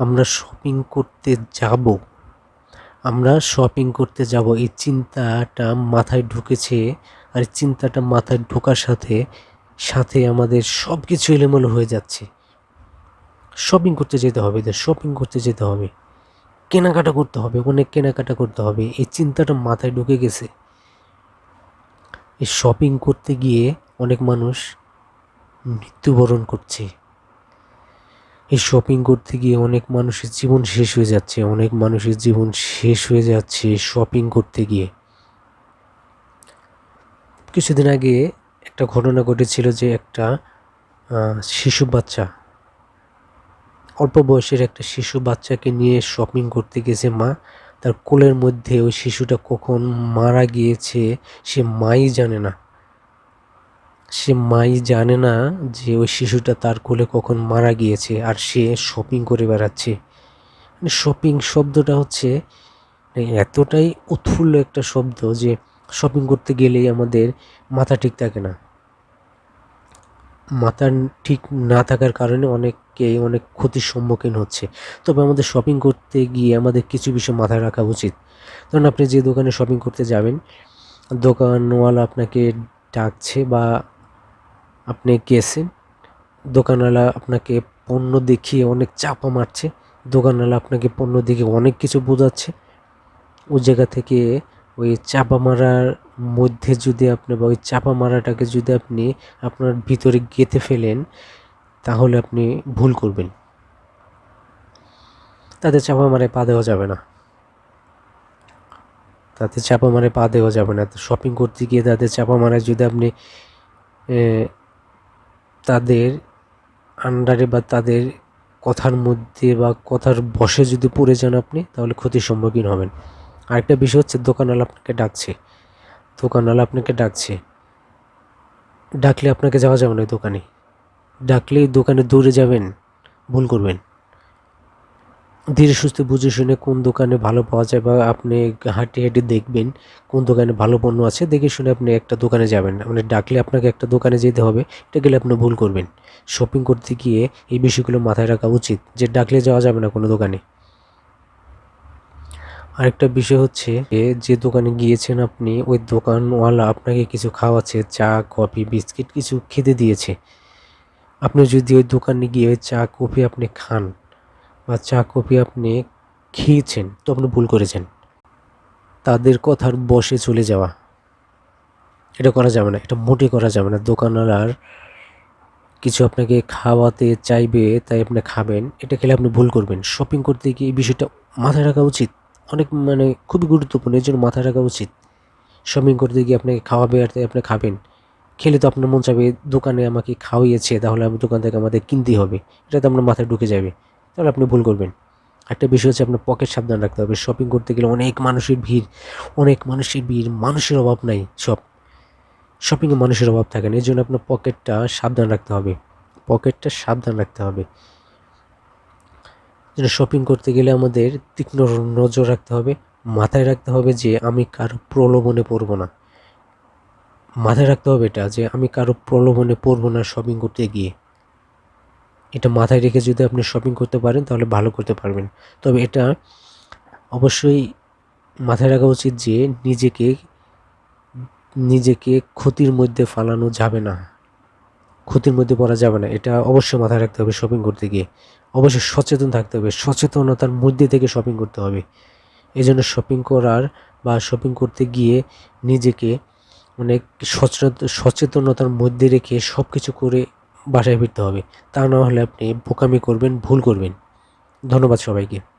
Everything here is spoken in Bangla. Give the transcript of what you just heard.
আমরা শপিং করতে যাব। আমরা শপিং করতে যাব। এই চিন্তাটা মাথায় ঢুকেছে আর এই চিন্তাটা মাথায় ঢোকার সাথে সাথে আমাদের সব কিছু এলোমেলো হয়ে যাচ্ছে। শপিং করতে যেতে হবে তো শপিং করতে যেতে হবে। কেনাকাটা করতে হবে, অনেক কেনাকাটা করতে হবে। এই চিন্তাটা মাথায় ঢুকে গেছে। এই শপিং করতে গিয়ে অনেক মানুষ মৃত্যুবরণ করছে। এই শপিং করতে গিয়ে অনেক মানুষের জীবন শেষ হয়ে যাচ্ছে, অনেক মানুষের জীবন শেষ হয়ে যাচ্ছে শপিং করতে গিয়ে। কিছুদিন আগে একটা ঘটনা ঘটেছিল যে একটা শিশু বাচ্চা, অল্প বয়সের একটা শিশু বাচ্চাকে নিয়ে শপিং করতে গেছে মা, তার কোলের মধ্যে ওই শিশুটা কখন মারা গিয়েছে সে মাই জানে না। সে মাই জানে না যে ওই শিশুটা তার কোলে কখন মারা গিয়েছে আর সে শপিং করে বেড়াচ্ছে। মানে শপিং শব্দটা হচ্ছে মানে এতটাই উৎফুল্ল একটা শব্দ যে শপিং করতে গেলেই আমাদের মাথা ঠিক থাকে না। মাথা ঠিক না থাকার কারণে অনেককে অনেক ক্ষতির সম্মুখীন হচ্ছে। তবে আমাদের শপিং করতে গিয়ে আমাদের কিছু বিষয় মাথায় রাখা উচিত। ধরুন আপনি যে দোকানে শপিং করতে যাবেন, দোকানওয়ালা আপনাকে ডাকছে বা আপনি গেছেন দোকানওয়ালা আপনাকে পণ্য দেখিয়ে অনেক চাপা মারছে, দোকানওয়ালা আপনাকে পণ্য দেখে অনেক কিছু বোঝাচ্ছে। ওই জায়গা থেকে ওই চাপা মারার মধ্যে যদি আপনি বা ওই চাপা মারাটাকে যদি আপনি আপনার ভিতরে গেঁথে ফেলেন, তাহলে আপনি ভুল করবেন। তাদের চাপা মারে পা দেওয়া যাবে না। তাদের চাপা মারে পা দেওয়া যাবে না। শপিং করতে গিয়ে তাদের চাপা মারায় যদি আপনি তাদের আন্ডারে বা তাদের কথার মধ্যে বা কথার বসে যদি পড়ে যান আপনি, তাহলে ক্ষতির সম্মুখীন হবেন। আরেকটা বিষয় হচ্ছে, দোকানওয়ালা আপনাকে ডাকছে। দোকানওয়ালা আপনাকে ডাকছে। ডাকলে আপনাকে যাওয়া যাবে না দোকানে। ডাকলে দোকানে দৌড়ে যাবেন, ভুল করবেন। ধীরে সুস্থে বুঝে শুনে কোন দোকানে ভালো পাওয়া যায় বা আপনি হাঁটি হাঁটি দেখবেন কোন দোকানে ভালো পণ্য আছে, দেখে শুনে আপনি একটা দোকানে যাবেন। মানে ডাকলে আপনাকে একটা দোকানে যেতে হবে, এটা গেলে আপনি ভুল করবেন। শপিং করতে গিয়ে এই বিষয়গুলো মাথায় রাখা উচিত যে ডাকলে যাওয়া যাবে না কোনো দোকানে। আরেকটা বিষয় হচ্ছে যে দোকানে গিয়েছেন আপনি, ওই দোকানওয়ালা আপনাকে কিছু খাওয়াচ্ছে, চা, কফি, বিস্কিট কিছু খেতে দিয়েছে। আপনি যদি ওই দোকানে গিয়ে চা, কফি আপনি খান বা চা কফি আপনি খেয়েছেন তো আপনি ভুল করেছেন। তাদের কথার বসে চলে যাওয়া। এটা করা যাবে না, এটা মোটে করা যাবে না। দোকানওয়ালার কিছু আপনাকে খাওয়াতে চাইবে, তাই আপনি খাবেন। এটা খেলে আপনি ভুল করবেন। শপিং করতে গিয়ে এই বিষয়টা মাথায় রাখা উচিত। অনেক মানে খুবই গুরুত্বপূর্ণ, এর জন্য মাথায় রাখা উচিত। শপিং করতে গিয়ে আপনাকে খাওয়াবে আর তাই আপনি খাবেন। খেলে তো আপনার মন চাবে দোকানে আমাকে খাওয়িয়েছে তাহলে আমি দোকান থেকে আমাদের কিনতেই হবে। এটা তো আপনার মাথায় ঢুকে যাবে। তাহলে আপনি ভুল করবেন। একটা বিষয় হচ্ছে আপনার পকেট সাবধান রাখতে হবে। শপিং করতে গেলে অনেক মানুষের ভিড়, অনেক মানুষের ভিড়, মানুষের অভাব নাই সব। শপিংয়ে মানুষের অভাব থাকে না এই জন্য আপনার পকেটটা সাবধান রাখতে হবে। পকেটটা সাবধান রাখতে হবে। যেন শপিং করতে গেলে আমাদের তীক্ষ্ণ নজর রাখতে হবে, মাথায় রাখতে হবে যে আমি কারও প্রলোভনে পড়ব না। মাথায় রাখতে হবে এটা যে আমি কারও প্রলোভনে পড়ব না শপিং করতে গিয়ে। এটা মাথায় রেখে যদি আপনি শপিং করতে পারেন, তাহলে ভালো করতে পারবেন। তবে এটা অবশ্যই মাথায় রাখা উচিত যে নিজেকে নিজেকে ক্ষতির মধ্যে ফালানো যাবে না। ক্ষতির মধ্যে পড়া যাবে না। এটা অবশ্যই মাথায় রাখতে হবে শপিং করতে গিয়ে। অবশ্যই সচেতন থাকতে হবে। সচেতনতার মধ্যে থেকে শপিং করতে হবে। এই জন্য শপিং করার বা শপিং করতে গিয়ে নিজেকে অনেক সচেতনতার মধ্যে রেখে সব কিছু করে বাসায় ফিরতে হবে। তা না হলে আপনি বোকামি করবেন ভুল করবেন। ধন্যবাদ সবাইকে।